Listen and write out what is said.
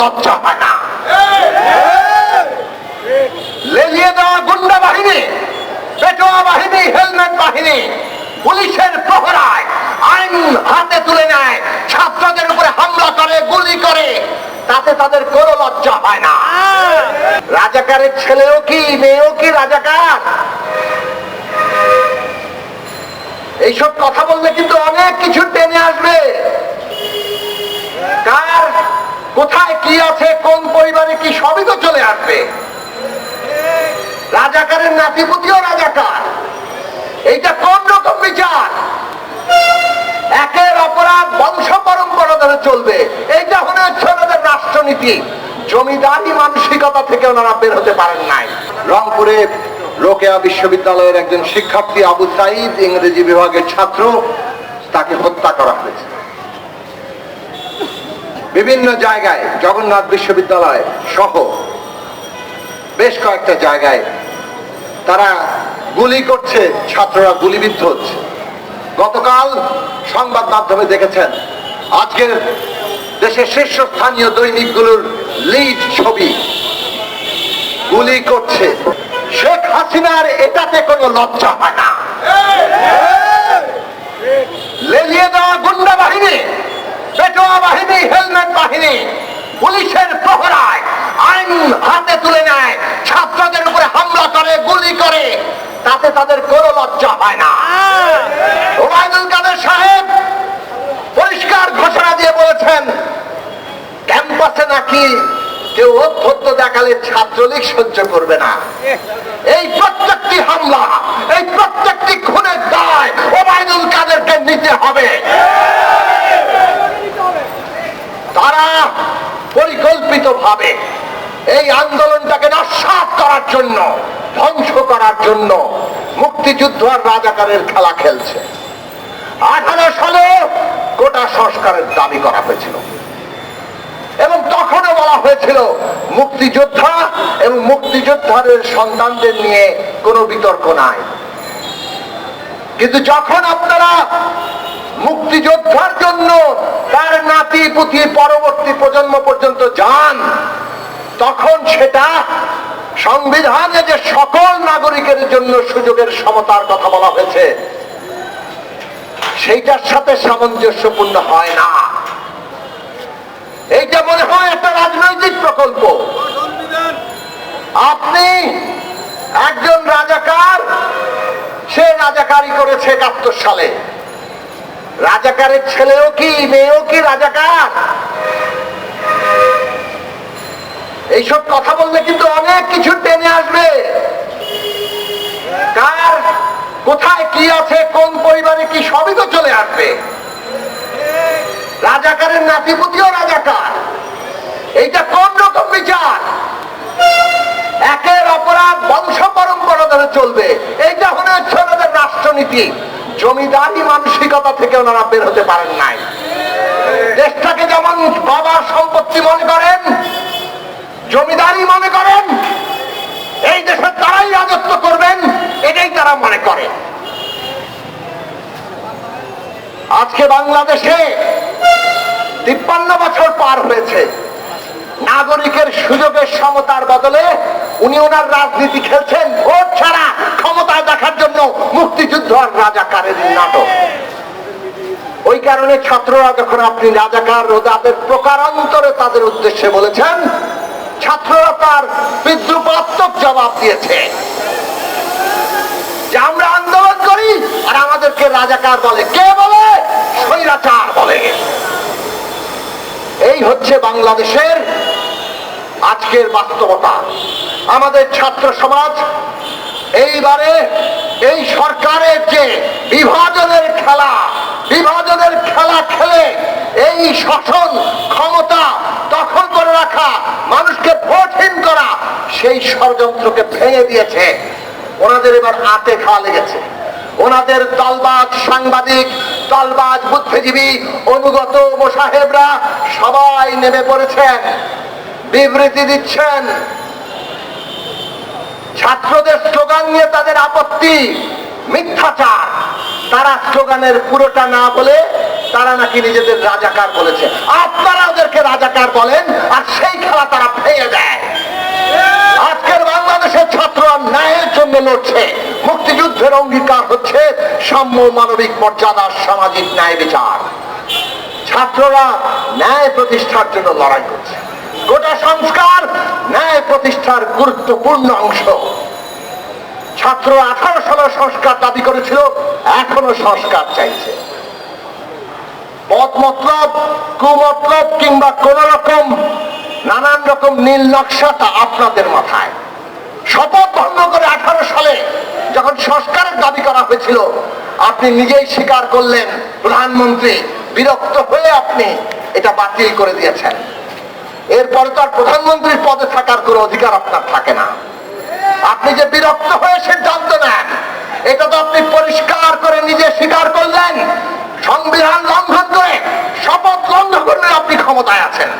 লজ্জা হয় না। লেলিয়ে দেওয়া গুন্ডা বাহিনী, পেটোয়া বাহিনী, হেলমেট বাহিনী, পুলিশের প্রহরায় আইন হাতে তুলে নেয়, ছাত্রদের উপরে হামলা করে, গুলি করে, তাতে তাদের কোনো লজ্জা হয় না। রাজাকারের ছেলেও কি, মেয়েও কি রাজাকার? এইসব কথা বললে কিন্তু অনেক কিছু টেনে আসবে। কার কোথায় কি আছে, কোন পরিবারে কি সবই তো চলে আসবে। রাজাকারের নাতিপুতিও রাজাকার। এইটা কোন রকম বিচার? একের অপরাধ বংশ পরম্পরা ধরে চলবে। এইটা হলে হচ্ছে ওনাদের রাষ্ট্রনীতি। জমিদারি মানসিকতা থেকে ওনারা বের হতে পারেন নাই। রংপুরে রোকেয়া বিশ্ববিদ্যালয়ের একজন শিক্ষার্থী আবু সাইদ ইংরেজি বিভাগের ছাত্র, তাকে হত্যা করা হয়েছে। বিভিন্ন জায়গায় জগন্নাথ বিশ্ববিদ্যালয় সহ বেশ কয়েকটা জায়গায় তারা গুলি করছে, ছাত্ররা গুলিবিদ্ধ হচ্ছে। গতকাল সংবাদ মাধ্যমে দেখেছেন, আজকের দেশের শীর্ষস্থানীয় দৈনিকগুলোর লিড ছবি গুলি করছে। শেখ হাসিনার এটাতে কোনো লজ্জা হয় না। লেলিয়ে দেওয়া গুন্ডা বাহিনী পেটোয়া বাহিনী, হেলমেট বাহিনী, পুলিশের প্রহরায়, আইন হাতে তুলে নেয়, ছাত্রদের উপরে হামলা করে, গুলি করে, তাতে তাদের কোনো লজ্জা হয় না। ওবায়দুল কাদের সাহেব পরিষ্কার ঘোষণা দিয়ে বলেছেন, ক্যাম্পাসে নাকি কেউ অধ্যত্ত দেখালে ছাত্রলীগ সহ্য করবে না। এই প্রত্যেকটি হামলা, এই প্রত্যেকটি খুনের দায় ওবায়দুল কাদেরকে নিতে হবে। এই আন্দোলনটাকে নস্বাত করার জন্য, ধ্বংস করার জন্য মুক্তিযুদ্ধ আর রাজাকারের খেলা খেলছে। আঠারো সালে কোটা সংস্কারের দাবি করা হয়েছিল। এবং তখনও বলা হয়েছিল, মুক্তিযোদ্ধা এবং মুক্তিযোদ্ধাদের সন্তানদের নিয়ে কোনো বিতর্ক নাই। কিন্তু যখন আপনারা মুক্তিযোদ্ধার জন্য তার নাতি পুতি পরবর্তী প্রজন্ম পর্যন্ত যান তখন সেটা সংবিধানে যে সকল নাগরিকের জন্য সুযোগের সমতার কথা বলা হয়েছে, সেইটার সাথে সামঞ্জস্যপূর্ণ হয় না। এইটা মনে হয় একটা রাজনৈতিক প্রকল্প। আপনি একজন রাজাকার, সে রাজাকারি করেছে একাত্তর সালে। রাজাকারের ছেলেও কি, মেয়েও কি রাজাকার? এইসব কথা বললে কিন্তু অনেক কিছু টেনে আসবে। কার, কোথায় কি আছে, কোন পরিবারে কি, সবই তো চলে আসবে। রাজাকারের নাতিপুতিও রাজাকার। এইটা কোন রকম বিচার? একের অপরাধ বংশ পরম্পরা ধরে চলবে। এইটা হলে হচ্ছে ওনাদের রাষ্ট্রনীতি। জমিদারি মানসিকতা থেকে ওনারা বের হতে পারেন নাই। দেশটাকে যেমন বাবার সম্পত্তি মনে করেন জমিদারি মনে করেন এই দেশে তারাই রাজত্ব করবেন এটাই তারা মনে করে আজকে বাংলাদেশে তিপ্পান্ন বছর পার হয়েছে। নাগরিকের সুযোগের সমতার বদলে উনি ওনার রাজনীতি খেলছেন ভোট ছাড়া ক্ষমতায় দেখার জন্য মুক্তিযুদ্ধ আর রাজাকারের নাটক। ওই কারণে ছাত্ররা যখন আপনি রাজাকার তাদের প্রকারান্তরে তাদের উদ্দেশ্যে বলেছেন, ছাত্ররা তার বিদ্রুপাত্মক জবাব দিয়েছে। যে আমরা আন্দোলন করি আর আমাদেরকে রাজাকার বলে। কে বলে? স্বৈরাচার বলে এই হচ্ছে বাংলাদেশের আজকের বাস্তবতা। আমাদের ছাত্র সমাজ, এইবারে এই সরকারের যে বিভাজনের খেলা বিভাজনের খেলা খেলে এই শাসন ক্ষমতা দখল করে রাখা, মানুষকে ভোটহীন করা, সেই ষড়যন্ত্রকে ভেঙে দিয়েছে। ওনাদের এবার আতে খাওয়া লেগেছে। ওনাদের দলবাজ সাংবাদিক, দলবাজ বুদ্ধিজীবী অনুগত মোসাহেবরা সবাই নেমে পড়েছেন। বিবৃতি দিচ্ছেন। ছাত্রদের স্লোগান নিয়ে তাদের আপত্তি, মিথ্যাচার। তারা স্লোগানের পুরোটা না বলে তারা নাকি নিজেদের রাজাকার বলেছে। আপনারা ওদেরকে রাজাকার বলেন আর সেই খেলা তারা ভেঙে দেয়। আজকের বাংলাদেশের ছাত্ররা ন্যায়ের জন্য লড়ছে। মুক্তিযুদ্ধের অঙ্গীকার হচ্ছে সাম্য মানবিক মর্যাদা, সামাজিক ন্যায় বিচার। ছাত্ররা ন্যায় প্রতিষ্ঠার জন্য লড়াই করছে। গোটা সংস্কার ন্যায় প্রতিষ্ঠার গুরুত্বপূর্ণ অংশ। ছাত্র আঠারো সালে সংস্কার দাবি করেছিল, এখনও সংস্কার চাইছে। পথ মতলব কুমতলব কিংবা কোন রকম নানান রকম নীল নকশাটা আপনাদের মাথায়। শপথ ভঙ্গ করে আঠারো সালে যখন সংস্কারের দাবি করা হয়েছিল, আপনি নিজেই স্বীকার করলেন, প্রধানমন্ত্রী, বিরক্ত হয়ে আপনি এটা বাতিল করে দিয়েছেন। এরপরে তো আর প্রধানমন্ত্রীর পদে থাকার কোনো অধিকার আপনার থাকে না। আপনি যে বিরক্ত হয়ে সিদ্ধান্ত নেন এটা তো আপনি পরিষ্কার করে নিজে স্বীকার করলেন। সংবিধান লঙ্ঘন করে, শপথ লঙ্ঘন করলে আপনি ক্ষমতায় আছেন।